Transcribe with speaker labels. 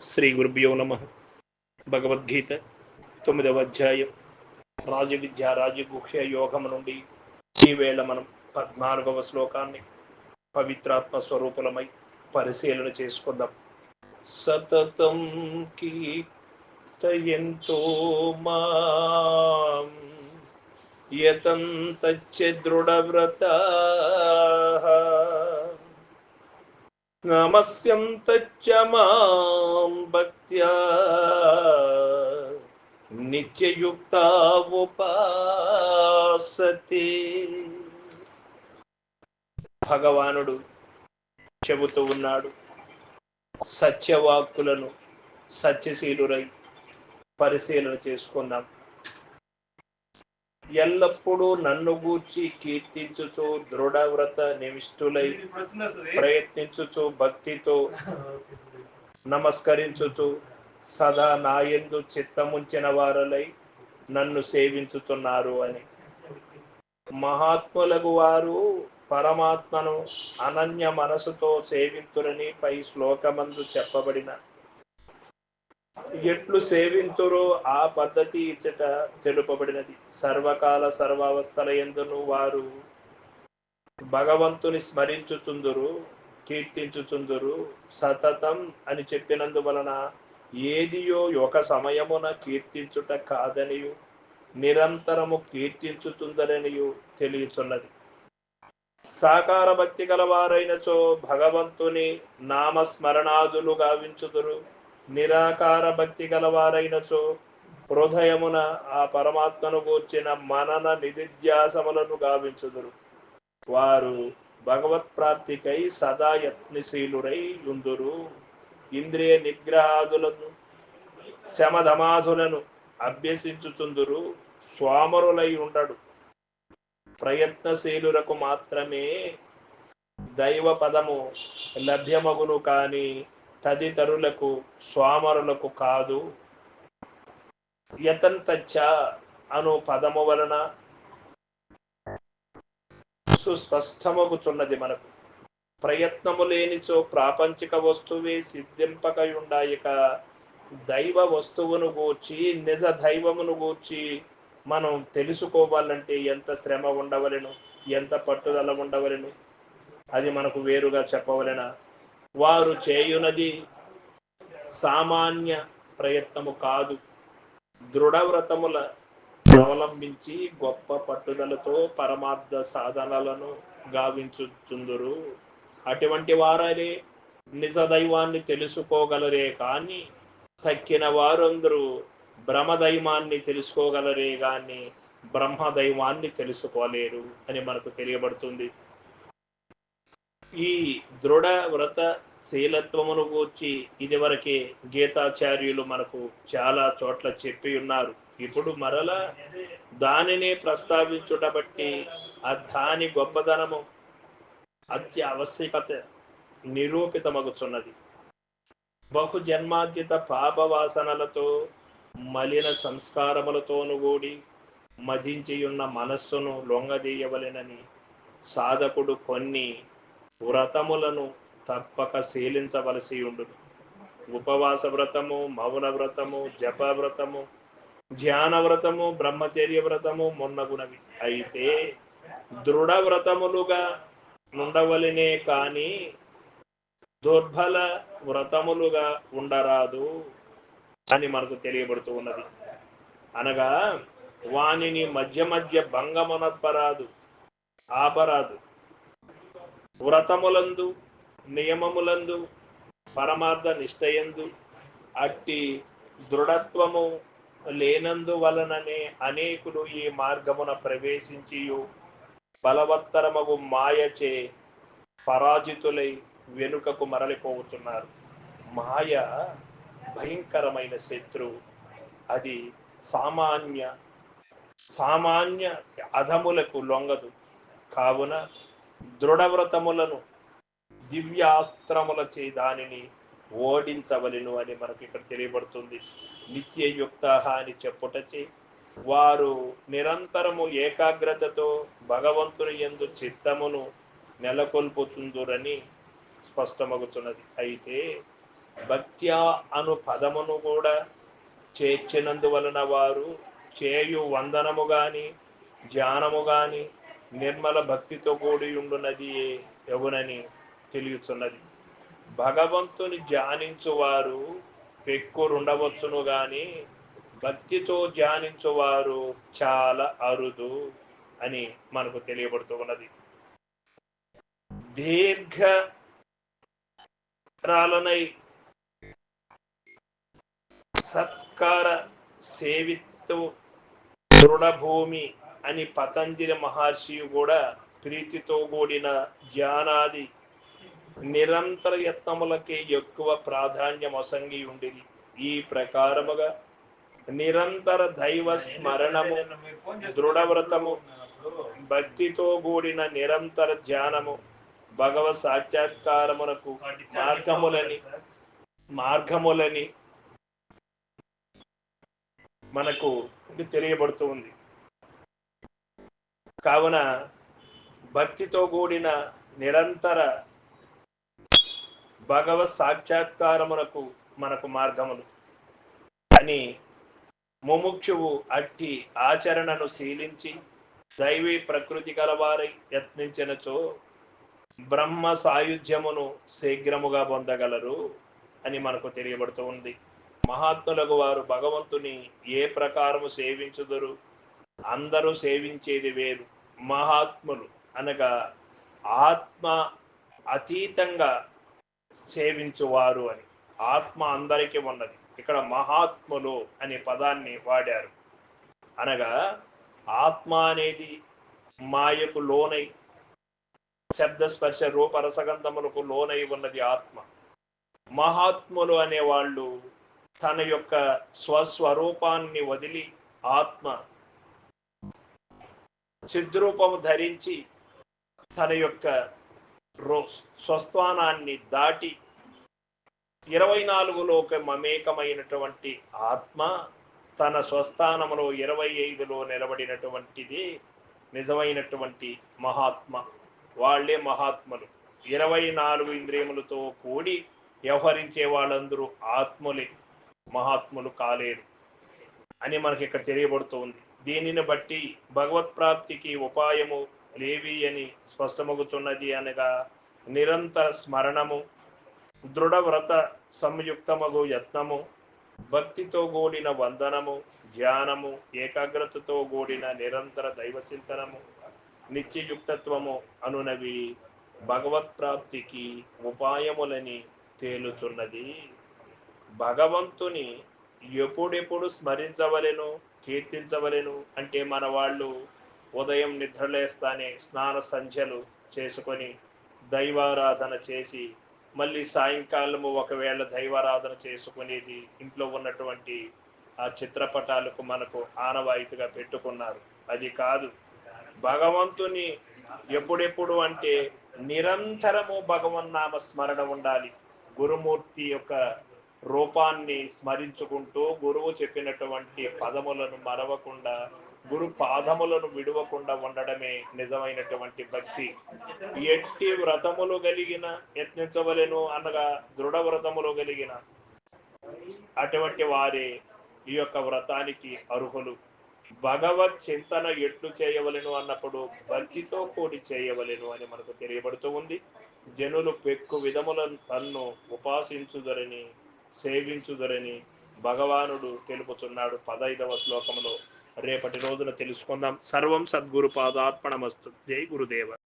Speaker 1: శ్రీ గురుభ్యో నమ. భగవద్గీత తొమ్మిదవ అధ్యాయం. రాజవిద్య రాజగుహ్య యోగము నుండి ఈవేళ మనం పద్నాలుగవ శ్లోకాన్ని పవిత్రాత్మ స్వరూపులమై పరిశీలన చేసుకుందాం. సతతం కీర్తయంతో మాం యతంతచ్చ దృఢవ్రత. నమస్యం తచ్చ మాం భక్త్యా నిత్యయుక్త ఉపాసతి భగవానుడు చెబుతూ ఉన్నాడు సత్యవాక్కులను సత్యశీలురై పరిశీలన చేసుకున్నాం ఎల్లప్పుడూ నన్ను గూర్చి కీర్తించుచు దృఢవ్రత నిమిష్టులై ప్రయత్నించుచు భక్తితో నమస్కరించుచు సదా నాయందు చిత్తముంచిన వారలై నన్ను సేవించుతున్నారు అని. మహాత్ములకు వారు పరమాత్మను అనన్య మనసుతో సేవింతురని పై శ్లోకమందు చెప్పబడిన ఎట్లు సేవింతురో ఆ పద్ధతి ఇచ్చట తెలుపబడినది. సర్వకాల సర్వావస్థల ఎందును వారు భగవంతుని స్మరించుచుందురు కీర్తించుచుందురు సతతం అని చెప్పినందువలన ఏదియో ఒక సమయమున కీర్తించుట కాదనియు నిరంతరము కీర్తించుతుందరనియు తెలియచున్నది. సాకార భక్తి గలవారైనచో భగవంతుని నామస్మరణాదులు గావించుదురు. నిరాకార భక్తి గలవారైనచో హృదయమున ఆ పరమాత్మను గూర్చిన మనన నిధిధ్యాసములను గావించుదురు. వారు భగవత్ ప్రాప్తికై సదా యత్నశీలురై ఉందురు. ఇంద్రియ నిగ్రహాదులను శమధమాసులను అభ్యసించుచుందురు. స్వామరులై ఉండడు. ప్రయత్నశీలులకు మాత్రమే దైవ పదము లభ్యమగును కానీ తదితరులకు స్వామరులకు కాదు. యతంతచ్చ అను పదము వలన సుస్పష్టమగుచున్నది మనకు. ప్రయత్నము లేనిచో ప్రాపంచిక వస్తువే సిద్ధింపకయుండాయిక దైవ వస్తువును గూర్చి నిజ దైవమును గూర్చి మనం తెలుసుకోవాలంటే ఎంత శ్రమ ఉండవలెను ఎంత పట్టుదల ఉండవలెను అది మనకు వేరుగా చెప్పవలెన? వారు చేయునది సామాన్య ప్రయత్నము కాదు. దృఢవ్రతముల అవలంబించి గొప్ప పట్టుదలతో పరమార్థ సాధనలను గావించుతుందురు అటువంటి వారే నిజ దైవాన్ని తెలుసుకోగలరే కానీ తక్కిన వారందరూ బ్రహ్మదైవాన్ని తెలుసుకోగలరే కానీ బ్రహ్మదైవాన్ని తెలుసుకోలేరు అని మనకు తెలియబడుతుంది. ఈ దృఢ వ్రత శీలత్వమును గూర్చి ఇదివరకే గీతాచార్యులు మనకు చాలా చోట్ల చెప్పి ఉన్నారు. ఇప్పుడు మరలా దానిని ప్రస్తావించుట బట్టి ఆ దాని గొప్పదనము అత్య ఆవశ్యకత నిరూపితమగుచున్నది. బహు జన్మాద్యత పాప వాసనలతో మలిన సంస్కారములతోను కూడి మదించియున్న మనస్సును లొంగదీయవలెనని సాధకుడు కొన్ని వ్రతములను తప్పక శీలించవలసి ఉండును. ఉపవాస వ్రతము మౌన వ్రతము జప వ్రతము ధ్యాన వ్రతము బ్రహ్మచర్య వ్రతము మొన్నగునవి. అయితే దృఢ వ్రతములుగా ఉండవలనే కానీ దుర్బల వ్రతములుగా ఉండరాదు అని మనకు తెలియబడుతూ ఉన్నది. అనగా వానిని మధ్య మధ్య భంగమునత్పరాదు ఆపరాదు. వ్రతములందు నియమములందు పరమార్థ నిష్టయందు అట్టి దృఢత్వము లేనందు వలననే అనేకులు ఈ మార్గమున ప్రవేశించి బలవత్తరమగు మాయచే పరాజితులై వెనుకకు మరలిపోతున్నారు. మాయ భయంకరమైన శత్రువు అది సామాన్య సామాన్య అధములకు లొంగదు. కావున దృఢవ్రతములను దివ్యాస్త్రముల చే దానిని ఓడించవలను అని మనకి ఇక్కడ తెలియబడుతుంది. నిత్యయుక్త అని చెప్పుటచే వారు నిరంతరము ఏకాగ్రతతో భగవంతుని ఎందు చిత్తమును నెలకొల్పుతుందురని స్పష్టమగుతున్నది అయితే భక్త్యా అను పదమును కూడా చేర్చినందువలన వారు చేయు వందనము గాని ధ్యానము గాని నిర్మల భక్తితో కూడి ఉండునది ఎగునని తెలియచున్నది. భగవంతుని ధ్యానించువారు పెక్కురుండవచ్చును గాని భక్తితో ధ్యానించువారు చాలా అరుదు అని మనకు తెలియబడుతూ ఉన్నది. దీర్ఘ రాలనై సత్కార సేవిత్తు దృఢభూమి అని పతంజలి మహర్షి కూడా ప్రీతితో కూడిన ధ్యానాది నిరంతర యత్నములకే ఎక్కువ ప్రాధాన్యం అసంగి ఉండేది ఈ ప్రకారముగా నిరంతర దైవ స్మరణము దృఢవ్రతము భక్తితో కూడిన నిరంతర ధ్యానము భగవత్ సాక్షాత్కారమునకు మార్గములని మార్గములని మనకు తెలియబడుతుంది తెలియబడుతూ ఉంది. కావున భక్తితో కూడిన నిరంతర భగవత్ సాక్షాత్కారమునకు మనకు మార్గములు. అని ముముక్షువు అట్టి ఆచరణను శీలించి దైవీ ప్రకృతి కలవారై యత్నించినచో బ్రహ్మ సాయుధ్యమును శీఘ్రముగా పొందగలరు అని మనకు తెలియబడుతూ ఉంది. మహాత్ములకు వారు భగవంతుని ఏ ప్రకారము సేవించుదురు? అందరూ సేవించేది వేరు. మహాత్ములు అనగా ఆత్మ అతీతంగా సేవించువారు అని. ఆత్మ అందరికీ ఉన్నది. ఇక్కడ మహాత్ములు అనే పదాన్ని వాడారు. అనగా ఆత్మ అనేది మాయకు లోనై శబ్దస్పర్శ స్పర్శ రసగంధములకు లోనై ఉన్నది ఆత్మ. మహాత్ములు అనేవాళ్ళు తన యొక్క స్వస్వరూపాన్ని వదిలి ఆత్మ చిద్రూపము ధరించి తన యొక్క రో స్వస్థానాన్ని దాటి ఇరవై నాలుగులోకి మమేకమైనటువంటి ఆత్మ తన స్వస్థానములో ఇరవై ఐదులో నిలబడినటువంటిది నిజమైనటువంటి మహాత్మ. వాళ్ళే మహాత్ములు. ఇరవై నాలుగు ఇంద్రియములతో కూడి వ్యవహరించే వాళ్ళందరూ ఆత్ములే. మహాత్ములు కాలేరు అని మనకి ఇక్కడ తెలియబడుతుంది దీనిని బట్టి భగవత్ ప్రాప్తికి ఉపాయము లేవి అని స్పష్టమగుతున్నది అనగా నిరంతర స్మరణము దృఢవ్రత సంయుక్తమగు యత్నము భక్తితో కూడిన వందనము ధ్యానము ఏకాగ్రతతో కూడిన నిరంతర దైవ చింతనము నిత్యయుక్తత్వము అనునవి భగవత్ ప్రాప్తికి ఉపాయములని తేలుచున్నది భగవంతుని ఎప్పుడెప్పుడు స్మరించవలెను కీర్తించవలెను అంటే మన వాళ్ళు ఉదయం నిద్రలేస్తానే స్నాన సంధ్యలు చేసుకొని దైవారాధన చేసి మళ్ళీ సాయంకాలము ఒకవేళ దైవారాధన చేసుకునేది ఇంట్లో ఉన్నటువంటి ఆ చిత్రపటాలకు మనకు ఆనవాయితీగా పెట్టుకున్నారు. అది కాదు. భగవంతుని ఎప్పుడెప్పుడు అంటే నిరంతరము భగవన్నామ స్మరణ ఉండాలి. గురుమూర్తి యొక్క రూపాన్ని స్మరించుకుంటూ గురువు చెప్పినటువంటి పదములను మరవకుండా గురు పాదములను విడవకుండా ఉండడమే నిజమైనటువంటి భక్తి. ఎట్టి వ్రతములు కలిగిన యత్నించవలెను అనగా దృఢ వ్రతములు కలిగిన అటువంటి వారే ఈ యొక్క వ్రతానికి అర్హులు. భగవత్ చింతన ఎట్లు చేయవలెను అన్నప్పుడు భక్తితో కూడి చేయవలెను అని మనకు తెలియబడుతూ ఉంది. జనులు పెక్కు విధములను తన్ను ఉపాసించుదరని సేవించుదరని భగవానుడు తెలుపుతున్నాడు పదైదవ శ్లోకంలో రేపటి రోజున తెలుసుకుందాం. సర్వం సద్గురు పాదార్పణమస్తు. జై గురుదేవ.